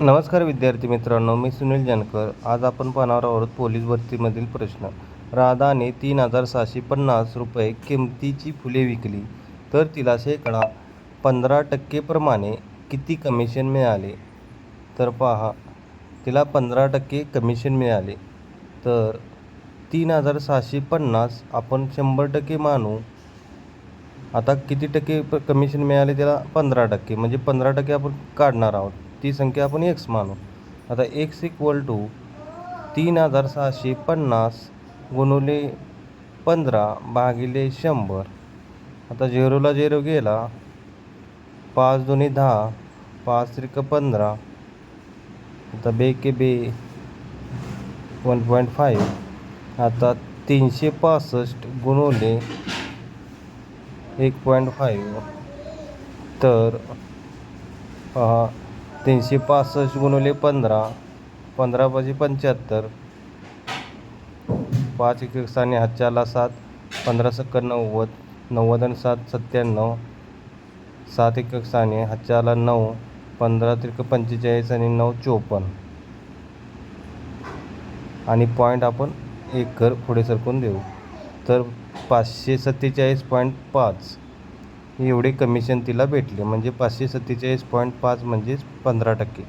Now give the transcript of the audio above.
नमस्कार विद्यार्थी मित्रांनो मी सुनील जानकर. आज आपण पाहणार आहोत पोलीस भरतीमधील प्रश्न. राधाने तीन हजार सहाशे पन्नास रुपये किमतीची फुले विकली तर तिला शेकडा पंधरा टक्केप्रमाणे किती कमिशन मिळाले? तर पहा तिला पंधरा टक्के कमिशन मिळाले. तर तीन हजार सहाशे पन्नास आपण शंभर टक्के मानू. आता किती टक्के कमिशन मिळाले त्याला पंधरा टक्के म्हणजे पंधरा टक्के आपण काढणार आहोत. ती संख्या आपण एक्स मानू. आता एक्स इक्वल टू तीन हजार सहाशे पन्नास गुणुले पंधरा भागिले शंभर. आता झिरोला झिरो गेला. पाच दोन्ही दहा पाच त्रिक पंधरा. आता बे के बे वन पॉईंट फाईव्ह. आता तीनशे पासष्ट गुणवले एक पॉईंट फाईव्ह. तर पहा तीनशे पासष्ट गुणवले पंधरा. पंधरा पाचशे पंच्याहत्तर. पाच एक एक साने हातच्याला सात. पंधरा सक्कर नव्वद. नव्वद आणि सात सत्त्याण्णव. सात एक एक स्थानी हातच्याला नऊ. पंधरा त्रिक पंचेचाळीस आणि नऊ चोपन्न. आणि पॉईंट आपण एक कर पुढे सरकून देऊ. तर पाचशे सत्तेचाळीस पॉईंट पाच. एवढे कमिशन तिला भेटले. म्हणजे पाचशे सत्तेचाळीस पॉईंट पाच म्हणजेच पंधरा टक्के.